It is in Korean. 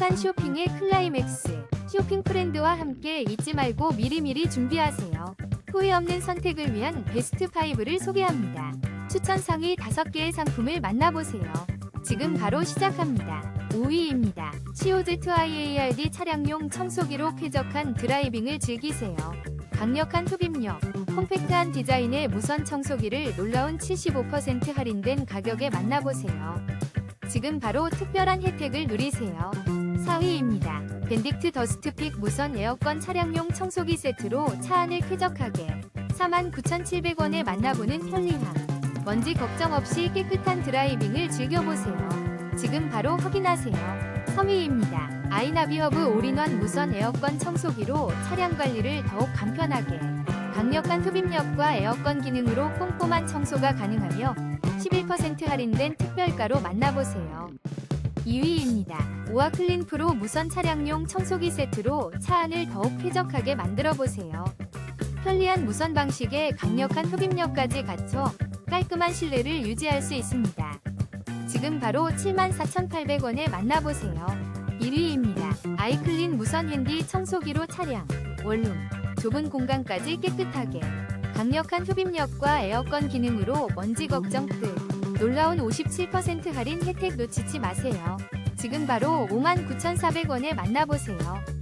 행복한 쇼핑의 클라이맥스. 쇼핑 프렌드와 함께 잊지 말고 미리미리 준비하세요. 후회 없는 선택을 위한 베스트 5를 소개합니다. 추천 상위 5개의 상품을 만나보세요. 지금 바로 시작합니다. 5위입니다. COZ2IARD 차량용 청소기로 쾌적한 드라이빙을 즐기세요. 강력한 흡입력, 컴팩트한 디자인의 무선 청소기를 놀라운 75% 할인된 가격에 만나보세요. 지금 바로 특별한 혜택을 누리세요. 4위입니다. 밴딕트 더스트픽 무선 에어건 차량용 청소기 세트로 차 안을 쾌적하게 49,700원에 만나보는 편리함. 먼지 걱정 없이 깨끗한 드라이빙을 즐겨보세요. 지금 바로 확인하세요. 3위입니다. 아이나비 허브 올인원 무선 에어건 청소기로 차량 관리를 더욱 간편하게 강력한 흡입력과 에어건 기능으로 꼼꼼한 청소가 가능하며 11% 할인된 특별가로 만나보세요. 2위입니다. 오아 클린 프로 무선 차량용 청소기 세트로 차 안을 더욱 쾌적하게 만들어 보세요. 편리한 무선 방식에 강력한 흡입력까지 갖춰 깔끔한 실내를 유지할 수 있습니다. 지금 바로 74,800원에 만나보세요. 1위입니다. 아이클린 무선 핸디 청소기로 차량, 원룸, 좁은 공간까지 깨끗하게 강력한 흡입력과 에어건 기능으로 먼지 걱정 끝. 놀라운 57% 할인 혜택 놓치지 마세요. 지금 바로 59,400원에 만나보세요.